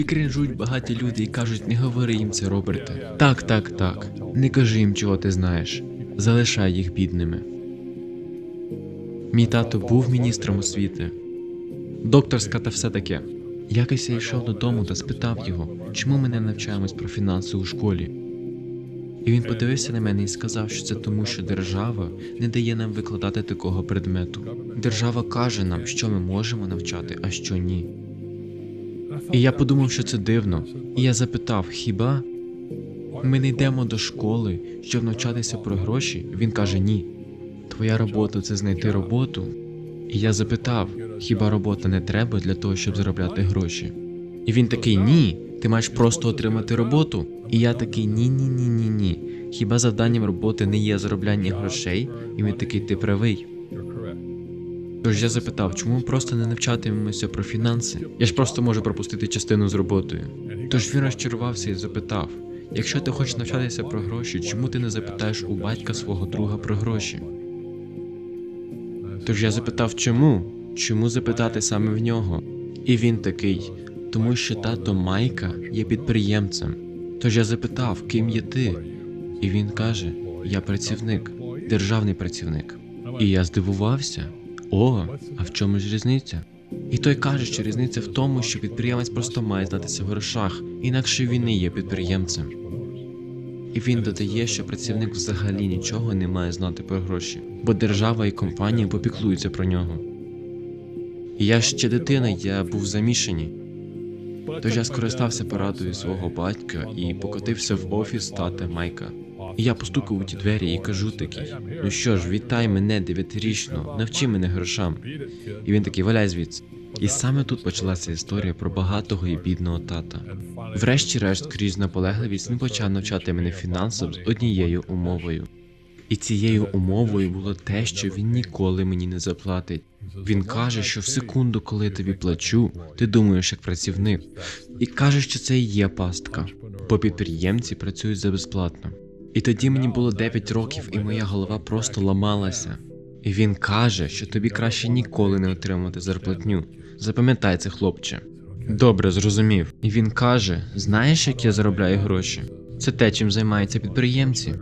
Чи крінжують багаті люди і кажуть, не говори їм це, Роберте. Так, так, так. Не кажи їм, чого ти знаєш. Залишай їх бідними. Мій тато був міністром освіти. Докторська та все таке. Якось я йшов додому та спитав його, чому ми не навчаємось про фінанси у школі. І він подивився на мене і сказав, що це тому, що держава не дає нам викладати такого предмету. Держава каже нам, що ми можемо навчати, а що ні. І я подумав, що це дивно. І я запитав: хіба ми не йдемо до школи, щоб навчатися про гроші? Він каже: ні. Твоя робота це знайти роботу. І я запитав: хіба робота не треба для того, щоб заробляти гроші? І він такий: ні, ти маєш просто отримати роботу. І я такий: ні, ні, ні, ні, ні. Хіба завданням роботи не є заробляння грошей? І він такий, ти правий. Тож я запитав, чому ми просто не навчатимемося про фінанси? Я ж просто можу пропустити частину з роботою. Тож він розчарувався і запитав: якщо ти хочеш навчатися про гроші, чому ти не запитаєш у батька свого друга про гроші? Тож я запитав, чому? Чому запитати саме в нього? І він такий, тому що тато Майка є підприємцем. Тож я запитав, ким є ти? І він каже: Я працівник, державний працівник. І я здивувався. О, а в чому ж різниця? І той каже, що різниця в тому, що підприємець просто має знатися в грошах, інакше він не є підприємцем. І він додає, що працівник взагалі нічого не має знати про гроші, бо держава і компанії попіклуються про нього. Я ще дитина, я був замішаний. Тож я скористався порадою свого батька і покотився в офіс тата Майка. Я постукав у ті двері і кажу такий: ну що ж, вітай мене дев'ятирічно, навчи мене грошам. І він такий валяй звідси. І саме тут почалася історія про багатого і бідного тата. Врешті-решт, крізь наполегливість, він почав навчати мене фінансам з однією умовою. І цією умовою було те, що він ніколи мені не заплатить. Він каже, що в секунду, коли я тобі плачу, ти думаєш як працівник, і каже, що це і є пастка, бо підприємці працюють за безплатно. І тоді мені було 9 років, і моя голова просто ламалася. І він каже, що тобі краще ніколи не отримати зарплатню. Запам'ятай це, хлопче. Добре, зрозумів. І він каже: знаєш, як я заробляю гроші? Це те, чим займаються підприємці.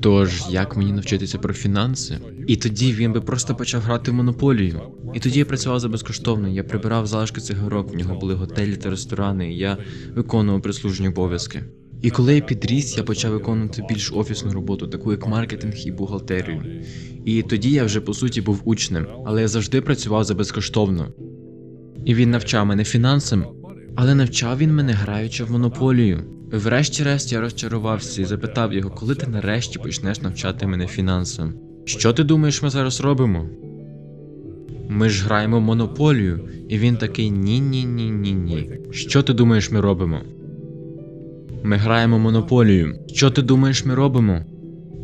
Тож, як мені навчитися про фінанси? І тоді він би просто почав грати в монополію. І тоді я працював за безкоштовно. Я прибирав залишки цигарок, в нього були готелі та ресторани, і я виконував прислужні обов'язки. І коли я підріс, я почав виконувати більш офісну роботу, таку як маркетинг і бухгалтерію. І тоді я вже по суті був учнем, але я завжди працював за безкоштовно. І він навчав мене фінансам, але навчав він мене граючи в монополію. Врешті-решт я розчарувався і запитав його, коли ти нарешті почнеш навчати мене фінансам. Що ти думаєш, ми зараз робимо? Ми ж граємо в монополію, і він такий ні ні ні ні ні. Що ти думаєш, ми робимо? Ми граємо монополію. Що ти думаєш, ми робимо?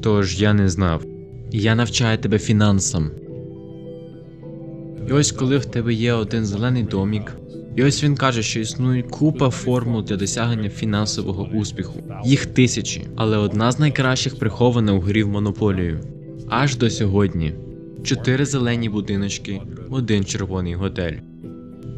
Тож я не знав. Я навчаю тебе фінансам. І ось коли в тебе є один зелений домік, і ось він каже, що існує купа формул для досягнення фінансового успіху. Їх тисячі, але одна з найкращих прихована у грі в монополію. Аж до сьогодні. Чотири зелені будиночки, один червоний готель.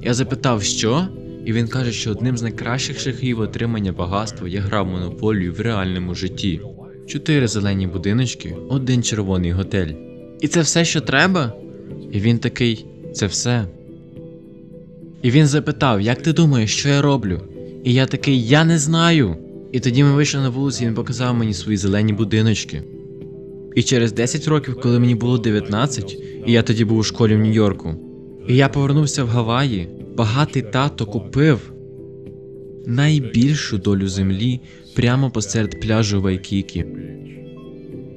Я запитав, що? І він каже, що одним з найкращих шляхів отримання багатства є гра в монополію в реальному житті. Чотири зелені будиночки, один червоний готель. І це все, що треба? І він такий, це все. І він запитав, як ти думаєш, що я роблю? І я такий, я не знаю. І тоді ми вийшли на вулицю, і він показав мені свої зелені будиночки. І через 10 років, коли мені було 19, і я тоді був у школі в Нью-Йорку, і я повернувся в Гаваї, багатий тато купив найбільшу долю землі прямо посеред пляжу Вайкікі.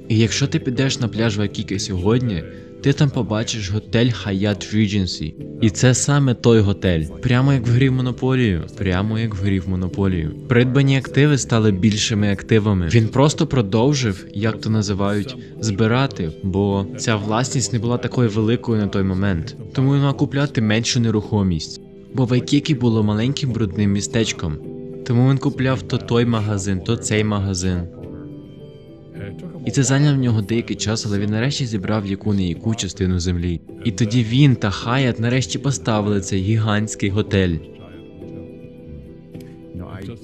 І якщо ти підеш на пляж Вайкікі сьогодні, ти там побачиш готель Hyatt Regency. І це саме той готель, прямо як в грі в монополію, прямо як в грі в монополію. Придбані активи стали більшими активами. Він просто продовжив, як то називають, збирати, бо ця власність не була такою великою на той момент. Тому він мав купляти меншу нерухомість. Бо Вайкікі було маленьким брудним містечком. Тому він купляв то той магазин, то цей магазин. І це зайняло в нього деякий час, але він нарешті зібрав яку не яку частину землі. І тоді він та Хаят нарешті поставили цей гігантський готель.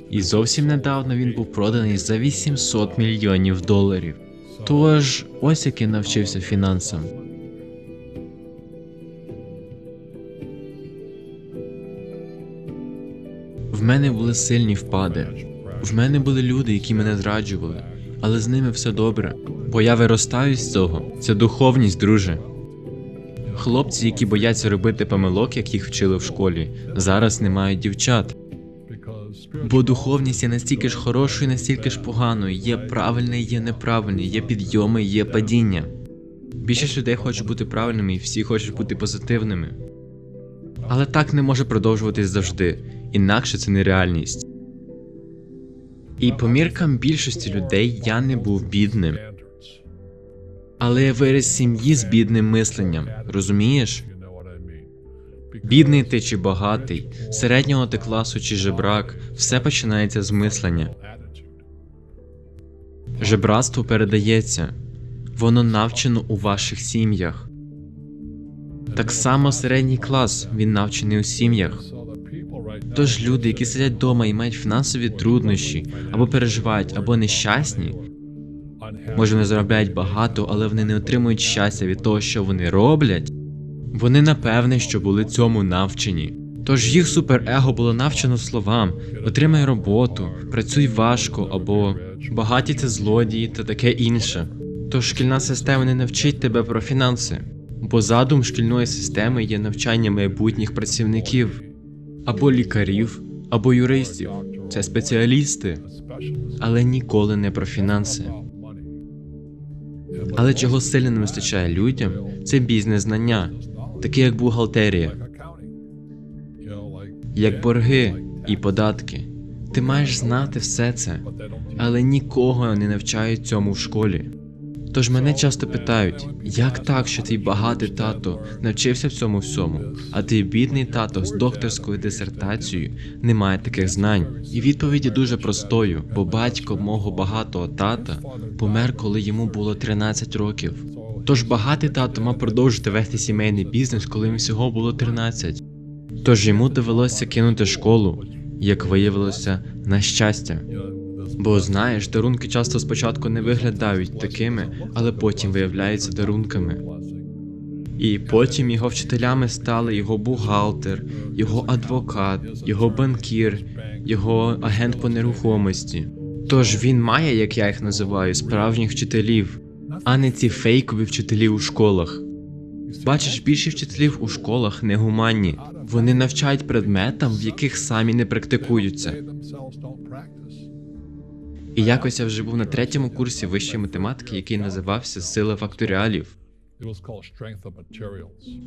І зовсім недавно він був проданий за 800 мільйонів доларів. Тож, ось як я навчився фінансам. Мене були сильні впади. В мене були люди, які мене зраджували, але з ними все добре. Бо я виростаю з цього. Це духовність, друже. Хлопці, які бояться робити помилок, як їх вчили в школі, зараз не мають дівчат. Бо духовність є настільки ж хорошою, настільки ж поганою. Є правильне, є неправильне, є підйоми, є падіння. Більшість людей хочуть бути правильними, і всі хочуть бути позитивними. Але так не може продовжуватись завжди, інакше це нереальність. І по міркам більшості людей я не був бідним, але я виріс сім'ї з бідним мисленням, розумієш? Бідний ти чи багатий, середнього ти класу чи жебрак, все починається з мислення. Жебратство передається, воно навчено у ваших сім'ях. Так само середній клас він навчений у сім'ях. Тож люди, які сидять вдома і мають фінансові труднощі, або переживають, або нещасні, може вони заробляють багато, але вони не отримують щастя від того, що вони роблять. Вони напевне, що були цьому навчені. Тож їх суперего було навчено словам: отримай роботу, працюй важко або багаті це злодії та таке інше. Тож шкільна система не навчить тебе про фінанси, бо задум шкільної системи є навчання майбутніх працівників або лікарів, або юристів. Це спеціалісти, але ніколи не про фінанси. Але чого сильно не вистачає людям, це бізнес-знання, таке як бухгалтерія, як борги і податки. Ти маєш знати все це, але нікого не навчають цьому в школі. Тож мене часто питають, як так, що твій багатий тато навчився в цьому всьому, а твій бідний тато з докторською дисертацією не має таких знань. І відповідь є дуже простою, бо батько мого багатого тата помер, коли йому було 13 років. Тож багатий тато мав продовжити вести сімейний бізнес, коли йому всього було 13. Тож йому довелося кинути школу, як виявилося, на щастя. Бо знаєш, дарунки часто спочатку не виглядають такими, але потім виявляються дарунками. І потім його вчителями стали його бухгалтер, його адвокат, його банкір, його агент по нерухомості. Тож він має, як я їх називаю, справжніх вчителів, а не ці фейкові вчителі у школах. Бачиш, більшість вчителів у школах негуманні. Вони навчають предметам, в яких самі не практикуються. І якось я вже був на третьому курсі вищої математики, який називався Сила факторіалів.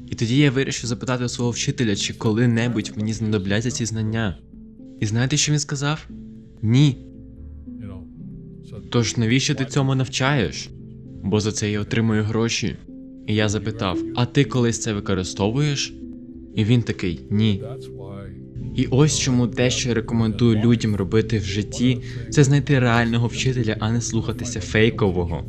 І тоді я вирішив запитати у свого вчителя, чи коли-небудь мені знадобляться ці знання. І знаєте, що він сказав? Ні. Тож навіщо ти цьому навчаєш? Бо за це я отримую гроші. І я запитав: а ти колись це використовуєш? І він такий ні. І ось чому те, що я рекомендую людям робити в житті, це знайти реального вчителя, а не слухатися фейкового.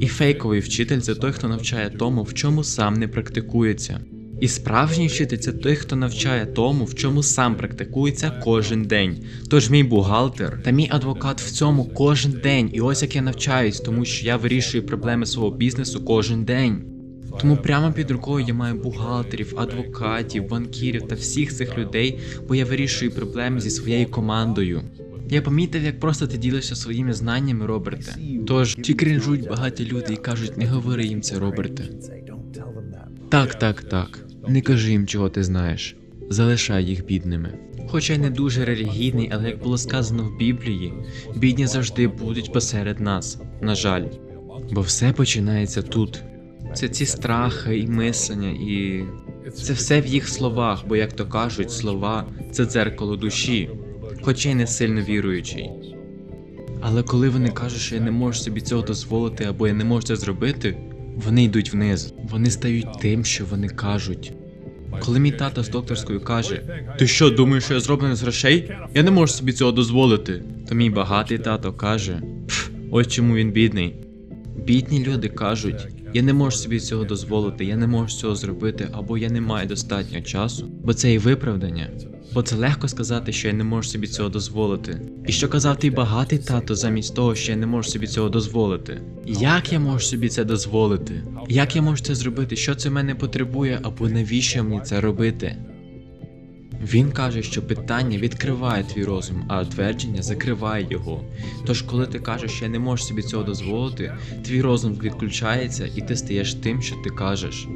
І фейковий вчитель це той, хто навчає тому, в чому сам не практикується. І справжній вчитель це той, хто навчає тому, в чому сам практикується кожен день. Тож мій бухгалтер та мій адвокат в цьому кожен день. І ось як я навчаюсь, тому що я вирішую проблеми свого бізнесу кожен день. Тому прямо під рукою я маю бухгалтерів, адвокатів, банкірів та всіх цих людей, бо я вирішую проблеми зі своєю командою. Я помітив, як просто ти ділишся своїми знаннями, Роберте. Тож ті крінжуть багаті люди і кажуть, не говори їм це, Роберте. Так, так, так. Не кажи їм, чого ти знаєш. Залишай їх бідними. Хоча й не дуже релігійний, але як було сказано в Біблії, бідні завжди будуть посеред нас, на жаль. Бо все починається тут. Це ці страхи і мислення, і це все в їх словах, бо, як то кажуть, слова це дзеркало душі, хоча й не сильно віруючий. Але коли вони кажуть, що я не можу собі цього дозволити або я не можу це зробити, вони йдуть вниз. Вони стають тим, що вони кажуть. Коли мій тато з докторською каже: Ти що, думаєш, що я зроблений з грошей? Я не можу собі цього дозволити. То мій багатий тато каже: «Пф, ось чому він бідний. Бідні люди кажуть: Я не можу собі цього дозволити, я не можу цього зробити, або я не маю достатньо часу, бо це і виправдання. Бо це легко сказати, що я не можу собі цього дозволити. І що казав твій багатий тато замість того, що я не можу собі цього дозволити? Як я можу собі це дозволити? Як я можу це зробити? Що це в мене потребує, або навіщо мені це робити? Він каже, що питання відкриває твій розум, а твердження закриває його. Тож, коли ти кажеш, що я не можу собі цього дозволити, твій розум відключається і ти стаєш тим, що ти кажеш.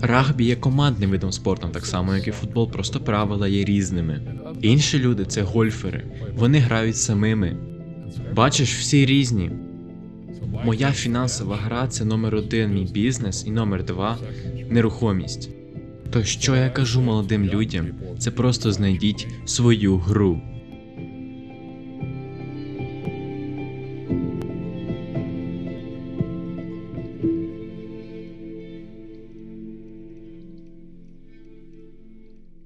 Рагбі є командним видом спорту, так само як і футбол, просто правила є різними. Інші люди це гольфери, вони грають самими. Бачиш, всі різні. Моя фінансова гра це номер один мій бізнес, і номер два нерухомість. То що я кажу молодим людям, це просто знайдіть свою гру.